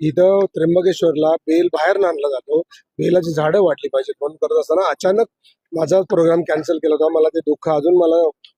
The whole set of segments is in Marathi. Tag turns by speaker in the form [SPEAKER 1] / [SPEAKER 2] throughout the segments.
[SPEAKER 1] इथं त्र्यंबकेश्वरला बेल बाहेर आणला जातो. बेलाची झाडं वाटली पाहिजे म्हणून करत असताना अचानक माझा प्रोग्राम कॅन्सल केला होता. मला ते दुःख अजून मला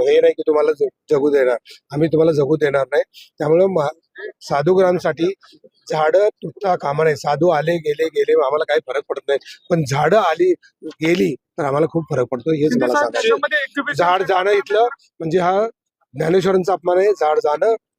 [SPEAKER 1] हे नाही की तुम्हाला जगू देणार. आम्ही तुम्हाला जगू देणार नाही. त्यामुळं साधूग्रामसाठी झाडं तुटता कामा नाही साधू आले गेले गेले आम्हाला काही फरक पडत नाही. पण झाडं आली गेली तर आम्हाला खूप फरक पडतो हेच मला सांगायचं झाड जाणं इथलं म्हणजे हा ज्ञानेश्वरांचा अपमान आहे. झाड जाणं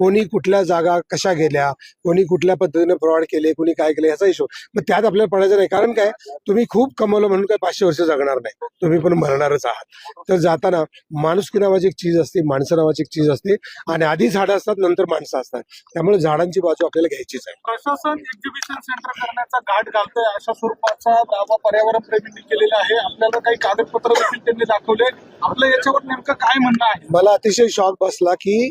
[SPEAKER 1] कोणी कुठल्या जागा कशा गेल्या कोणी कुठल्या पद्धतीने फ्रॉड केले कोणी काय केले याचा हिशोब. मग त्यात आपल्याला पडायचं नाही. कारण काय? तुम्ही खूप कमवलं म्हणून काय पाचशे वर्ष जगणार नाही. तुम्ही पण मरणारच आहात. तर जाताना माणुसकी नावाची एक चीज असते माणसं नावाची एक चीज असते आणि आधी झाडं असतात नंतर माणसं असतात. त्यामुळे झाडांची बाजू आपल्याला घ्यायचीच आहे.
[SPEAKER 2] प्रशासन एक्झिबिशन सेंटर करण्याचा घाट घालतोय. अशा स्वरूपाचा दावा पर्यावरण प्रेमींनी केलेला आहे. आपल्याला काही कागदपत्र देखील त्यांनी दाखवले आपलं याच्यावर नेमकं काय म्हणणं आहे?
[SPEAKER 1] मला अतिशय शॉक बसला की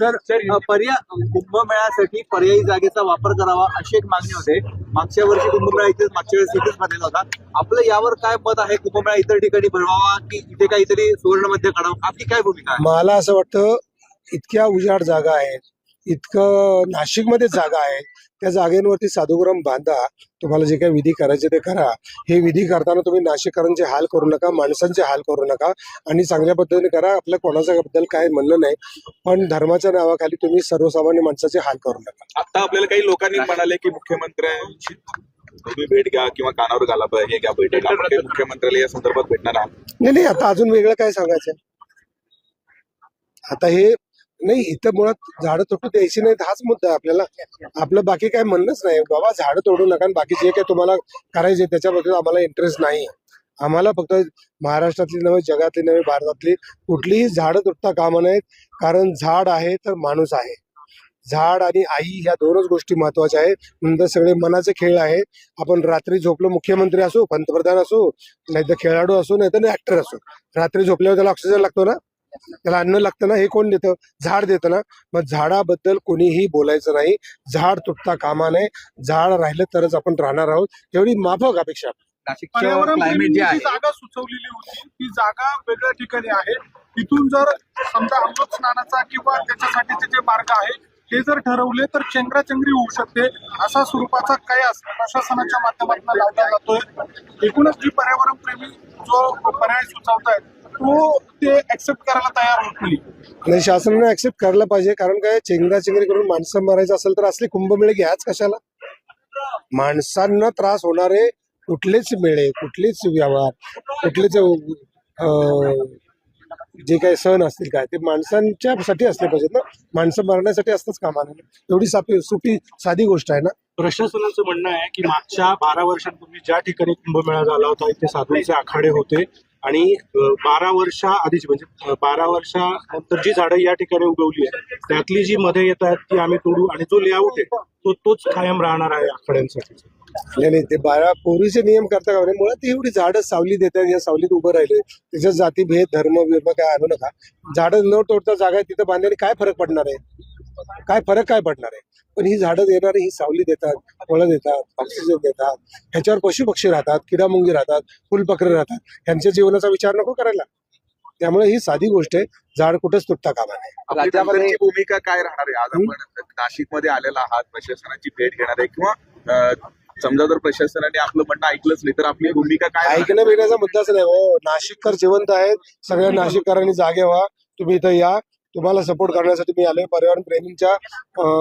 [SPEAKER 3] सर पर्याय कुंभमेळ्यासाठी पर्यायी जागेचा वापर करावा अशी एक मागणी होते. मागच्या वर्षी कुंभमेळा इथेच मागच्या वेळेस इथेच भरलेला होता. आपलं यावर काय मत आहे? कुंभमेळा इतर ठिकाणी भरवावा की इथे काहीतरी सुवर्ण मध्य काढावं? आपली काय भूमिका आहे?
[SPEAKER 1] मला असं वाटतं इतक्या उजाड जागा आहेत इतकं नाशिकमध्ये जागा आहे त्या जागेवरती साधुग्राम बांधा तुम्हाला जे काही विधी करायचे ते करा. हे विधी करताना तुम्ही नाशिककरांचे हाल करू नका माणसांचे हाल करू नका आणि चांगल्या पद्धतीने करा. आपल्या कोणाच्या बद्दल काय म्हणणं नाही पण धर्माच्या नावाखाली तुम्ही सर्वसामान्य माणसाचे हाल करू नका.
[SPEAKER 4] आता आपल्याला काही लोकांनी म्हणाले की मुख्यमंत्र्यांची तुम्ही भेट घ्या किंवा कानावर घाला हे घ्या बैठक. मुख्यमंत्र्याला या संदर्भात भेटणार आहात?
[SPEAKER 1] नाही नाही आता अजून वेगळं काय सांगायचं आता हे नाही इथं मुळात झाडं तोडू द्यायची नाहीत हाच मुद्दा आहे आपल्याला. आपलं बाकी काय म्हणणंच नाही. बाबा झाडं तोडू नका आणि बाकी जे काही तुम्हाला करायचे त्याच्याबद्दल आम्हाला इंटरेस्ट नाही. आम्हाला फक्त महाराष्ट्रातली नव्हे जगातली नव्हे भारतातली कुठलीही झाडं तुटता कामा नाहीत. कारण झाड आहे तर माणूस आहे. झाड आणि आई ह्या दोनच गोष्टी महत्त्वाच्या आहेत. नंतर सगळे मनाचे खेळ आहेत आपण रात्री झोपलो मुख्यमंत्री असो पंतप्रधान असो नाहीतर खेळाडू असो नाही तर ऍक्टर असो. रात्री झोपल्यावर त्याला ऑक्सिजन लागतो ना? त्याला अन्न लागतं ना हे कोण देतं? झाड देतं ना. मग झाडाबद्दल कोणीही बोलायचं नाही. झाड तुटता कामा नये. झाड राहिलं तरच आपण राहणार आहोत. एवढी माफक अपेक्षा.
[SPEAKER 3] क्लायमेट जी आहे.
[SPEAKER 2] जागा सुचवलेली होती ती जागा वेगळ्या ठिकाणी आहे. तिथून जर समजा अमृत स्नानाचा किंवा त्याच्यासाठीचे जे मार्ग आहे ते जर ठरवले तर चेंगराचेंगरी होऊ शकते. असा स्वरूपाचा कयास प्रशासनाच्या माध्यमातून लावला जातोय. एकूणच जी पर्यावरण प्रेमी जो पर्याय सुचवतायत तो ते ऍक्सेप्ट करायला तयार होत नाही
[SPEAKER 1] शासनाने ऍक्सेप्ट करायला पाहिजे कारण काय चेंगरा चेंगरी करून माणसं मारायचं असेल तर असले कुंभमेळे घ्याच कशाला? माणसांना त्रास होणारे कुठलेच मेळे कुठलेच व्यवहार कुठलेच अं, जे काही सण असतील काय ते माणसांच्यासाठी असले पाहिजेत ना. माणसं मरण्यासाठी असतंच कामा नये एवढी सापी सोपी साधी गोष्ट आहे ना.
[SPEAKER 5] प्रशासनाचं म्हणणं आहे की मागच्या बारा वर्षांपूर्वी ज्या ठिकाणी कुंभमेळा झाला होता इथे साधूंचे आखाडे होते. आणि बारा वर्षा आधीची म्हणजे बारा वर्षानंतर जी झाडं या ठिकाणी उगवली आहे त्यातली जी मध्ये येत आहेत ती आम्ही तोडू आणि जो लेआउट आहे तो तोच कायम राहणार आहे आखाड्यांसाठी
[SPEAKER 1] नाही नाही ते बारा पोरीचे नियम करता का म्हणे मुळात एवढी झाडं सावली देतात या सावलीत उभं राहिले त्याच्यात जाती भेद धर्म विर्म काय आणू नका. झाडं न तोडता जागा आहे तिथं बांधल्याने काय फरक पडणार आहे? काय फरक काय पडणार आहे? पण ही झाडं देणारी ही सावली देतात फळं देतात ऑक्सिजन देतात. ह्याच्यावर पशु पक्षी राहतात किडामुंगी राहतात फुलपकरे राहतात. ह्यांच्या जीवनाचा विचार नको करायला. त्यामुळे ही साधी गोष्ट आहे. झाड कुठंच तुटता कामा नये.
[SPEAKER 4] भूमिका काय राहणार आहे? आज आपण नाशिकमध्ये आलेला आहात प्रशासनाची भेट घेणार आहे किंवा समजा जर प्रशासनाने आपलं म्हणणं ऐकलंच नाही तर आपली भूमिका काय?
[SPEAKER 1] ऐकणं बिण्याचा मुद्दाच नाही हो. नाशिककर जिवंत आहेत. सगळ्या नाशिककरांनी जागे व्हा. तुम्ही इथं या. तुम्हाला सपोर्ट करण्यासाठी मी आलोय पर्यावरण प्रेमींच्या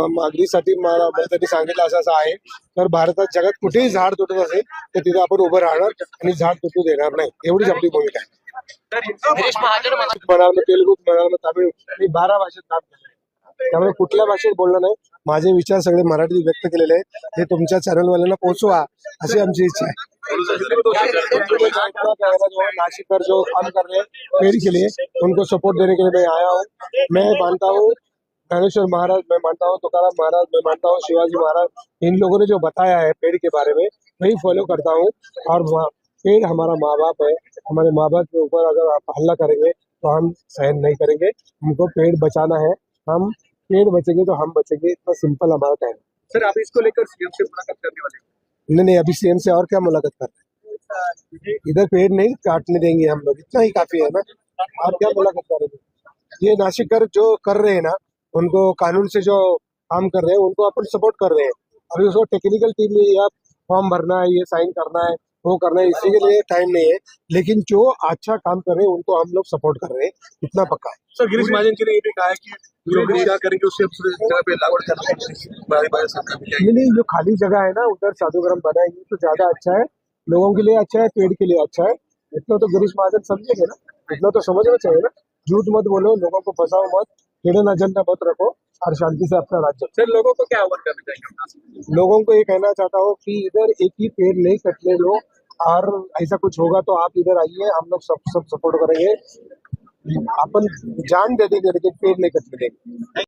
[SPEAKER 1] मागणीसाठी मला त्यांनी सांगितलं असं असं आहे तर भारतात जगात कुठेही झाड तुटत असेल तर तिथे आपण उभं राहणार आणि झाड तुटू देणार नाही एवढीच आपली भूमिका आहे मग तेलुगू मग तामिळ मी बारा भाषेत काम केलं त्यामुळे कुठल्या भाषेत बोलणं नाही. माझे विचार सगळे मराठीत व्यक्त केलेले आहेत. हे तुमच्या चॅनलवाल्यांना पोहोचवा अशी आमची इच्छा आहे. जो जो काम कर रहे हैं पेड़ के लिए उनको सपोर्ट देने के लिए मैं आया हूँ. मैं मानता हूँ ज्ञानेश्वर महाराज मैं मानता हूँ तुकाराम महाराज मैं मानता हूँ शिवाजी महाराज इन लोगों ने जो बताया है पेड़ के बारे में वही फॉलो करता हूँ. और पेड़ हमारा माँ बाप है हमारे माँ बाप के ऊपर अगर आप हल्ला करेंगे तो हम सहन नहीं करेंगे. हमको पेड़ बचाना है. हम पेड़ बचेंगे तो हम बचेंगे इतना सिंपल हमारा टाइम
[SPEAKER 3] सर आप इसको लेकर सीएम से मुलाकात करने वाले हैं।
[SPEAKER 1] नहीं नहीं अभी सीएम से और क्या मुलाकात कर रहे हैं? इधर पेड़ नहीं काटने देंगे हम लोग इतना ही काफ़ी है ना। और क्या मुलाकात करेंगे? ये नासिकर जो कर रहे हैं ना उनको कानून से जो काम कर रहे हैं उनको अपन सपोर्ट कर रहे हैं। अभी उसको टेक्निकल टीम में या फॉर्म भरना है ये साइन करना है वो करना है इसी के लिए टाइम नहीं है। लेकिन जो अच्छा काम कर रहे हैं उनको हम लोग सपोर्ट कर रहे हैं। इतना पक्का है।
[SPEAKER 6] सर गिरीश महाजन जी ने ये भी कहा है कि जो भी क्या करेंगे उससे जगह पे लागवड करना बारी बारी सरकार भी
[SPEAKER 1] नहीं नहीं जो खाली जगह है ना उधर साधुग्राम बनाएँगे तो ज़्यादा अच्छा है। लोगों के लिए अच्छा है पेड़ के लिए अच्छा है। इतना तो गिरीश महाजन समझेंगे ना। इतना तो समझना चाहिए ना। झूठ मत बोलो लोगों को फंसाओ मत। हिडन एजेंडा मत रखो। और शांति से अपना राज्य
[SPEAKER 3] सर लोगों को क्या आह्वान करना चाहिए?
[SPEAKER 1] लोगों को ये कहना चाहता हूँ कि इधर एक ही पेड़ नहीं कटने दो। और ऐसा कुछ होगा तो आप इधर आइए हम लोग सब सब सपोर्ट करेंगे। अपन जान दे देंगे लेकिन पेड़ नहीं कटने देंगे